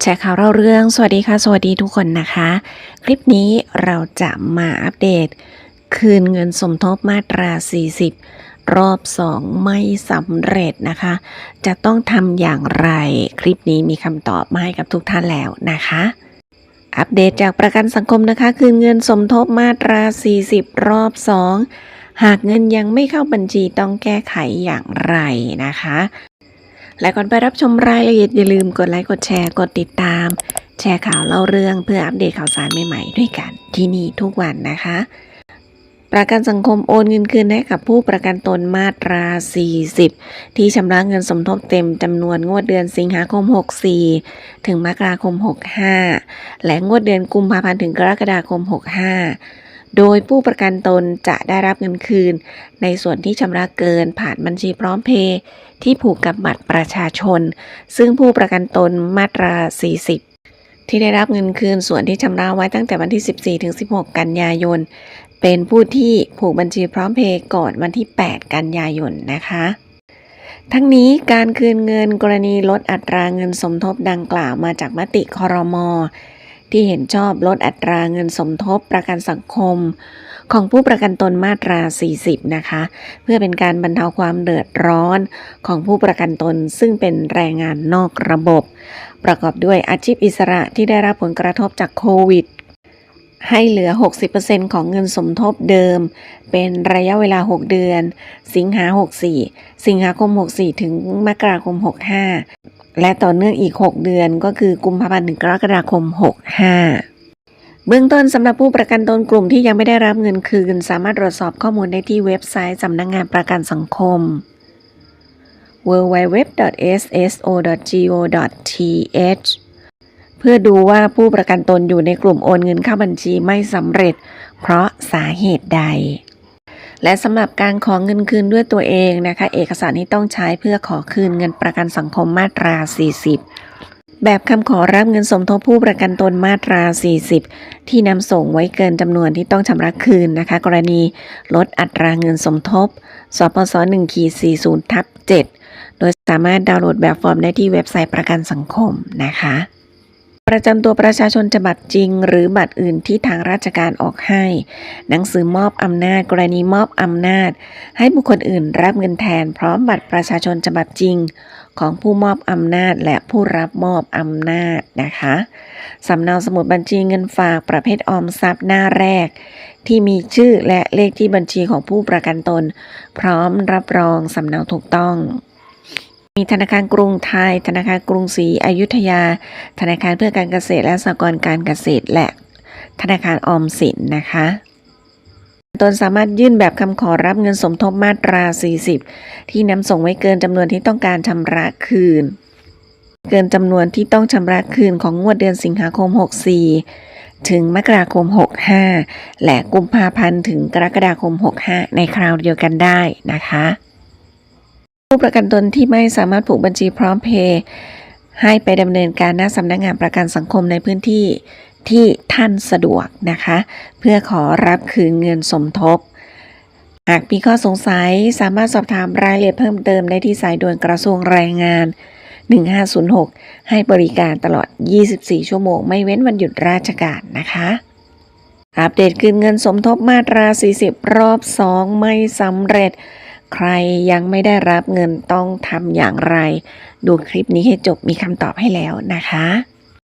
แชร์ข่าวเราเรื่อง สวัสดีค่ะ สวัสดีทุกคนนะคะ คลิปนี้เราจะมาอัปเดต คืนเงินสมทบมาตรา 40 รอบ 2 ไม่สำเร็จนะคะ จะต้องทำอย่างไร คลิปนี้มีคำตอบมาให้กับทุกท่านแล้วนะคะอัปเดตจากประกันสังคมนะคะ คืนเงินสมทบมาตรา 40 รอบ 2 หากเงินยังไม่เข้าบัญชีต้องแก้ไขอย่างไรนะคะ และก่อนไปรับชมรายละเอียดอย่าลืมกดไลค์กดแชร์กดติดตาม แชร์ข่าวเล่าเรื่องเพื่ออัปเดตข่าวสารใหม่ๆด้วยกันที่นี่ทุกวันนะคะ ประกันสังคมโอนเงินคืนให้กับผู้ประกันตนมาตรา 40 ที่ชำระเงินสมทบเต็มจำนวนงวดเดือนสิงหาคม 64 ถึงมกราคม 65 และงวดเดือนกุมภาพันธ์ถึงกรกฎาคม 65 โดยผู้ประกันตนจะได้รับเงินคืน ในส่วนที่ชำระเกินผ่านบัญชีพร้อมเพย์ที่ผูกกับบัตรประชาชน ซึ่งผู้ประกันตนมาตรา 40ที่ได้รับเงินคืนส่วนที่ชำระไว้ตั้งแต่วันที่ 14 ถึง 16 กันยายน เป็นผู้ที่ผูกบัญชีพร้อมเพย์ก่อนวันที่ 8 กันยายนนะคะ ทั้งนี้การคืนเงินกรณีลดอัตราเงินสมทบดังกล่าวมาจากมติคอรมอ ที่เห็นชอบลดอัตราเงินสมทบประกันสังคม ของผู้ประกันตนมาตรา 40 นะคะ เพื่อเป็นการบรรเทาความเดือดร้อนของผู้ประกันตนซึ่งเป็นแรงงานนอกระบบ ประกอบด้วยอาชีพอิสระที่ได้รับผลกระทบจากโควิดให้เหลือ 60%ของเงินสมทบเดิม เป็นระยะเวลา 6 เดือน สิงหา 64 สิงหาคม 64 ถึงมกราคม 65 และต่อเนื่องอีก 6 เดือนก็คือกุมภาพันธ์ถึงกรกฎาคม 65 เบื้องต้นสำหรับผู้ประกันตนกลุ่มที่ยังไม่ได้รับเงินคืน สามารถตรวจสอบข้อมูลได้ที่เว็บไซต์สำนักงงานประกันสังคม www.sso.go.th เพื่อดูว่าผู้ประกันตนอยู่ในกลุ่มโอนเงินเข้าบัญชีไม่สำเร็จ เพราะสาเหตุใด และสำหรับการขอเงินคืนด้วยตัวเองนะคะ เอกสารที่ต้องใช้เพื่อขอคืนเงินประกันสังคมมาตรา 40 แบบคำขอรับเงินสมทบผู้ประกันตนมาตรา 40 ที่นำส่งไว้เกินจำนวนที่ต้องชำระคืนนะคะ กรณีลดอัตราเงินสมทบ สปส1ขีด40ทับ7โดยสามารถดาวน์โหลดแบบฟอร์มได้ที่เว็บไซต์ประกันสังคมนะคะ ประจำตัวประชาชนฉบับจริง หรือบัตรอื่นที่ทางราชการออกให้ หนังสือมอบอำนาจ กรณีมอบอำนาจ ให้บุคคลอื่นรับเงินแทน พร้อมบัตรประชาชนฉบับจริง ของผู้มอบอำนาจและผู้รับมอบอำนาจนะคะสำเนาสมุดบัญชีเงินฝากประเภทออมทรัพย์หน้าแรก ที่มีชื่อและเลขที่บัญชีของผู้ประกันตน พร้อมรับรองสำเนาถูกต้อง มีธนาคารกรุงไทย ธนาคารกรุงศรีอยุธยา ธนาคารเพื่อการเกษตรและสหกรณ์การเกษตร และธนาคารออมสินนะคะตนสามารถยื่นแบบคำขอรับเงินสมทบมาตรา 40 ที่นำส่งไว้เกินจำนวนที่ต้องการชำระคืน เกินจำนวนที่ต้องชำระคืนของงวดเดือนสิงหาคม 64 ถึงมกราคม 65 และกุมภาพันธ์ถึงกรกฎาคม 65 ในคราวเดียวกันได้นะคะ ผู้ประกันตนที่ไม่สามารถผูกบัญชีพร้อมเพย์ให้ไปดำเนินการหน้าสำนักงานประกันสังคมในพื้นที่ที่ท่านสะดวกนะคะ เพื่อขอรับคืนเงินสมทบ หากมีข้อสงสัยสามารถสอบถามรายละเอียดเพิ่มเติมได้ที่สายด่วนกระทรวงแรงงาน 1506 ให้บริการตลอด 24 ชั่วโมง ไม่เว้นวันหยุดราชการนะคะ อัปเดตคืนเงินสมทบมาตรา 40 รอบ 2 ไม่สำเร็จ ใครยังไม่ได้รับเงินต้องทำอย่างไร ดูคลิปนี้ให้จบมีคำตอบให้แล้วนะคะ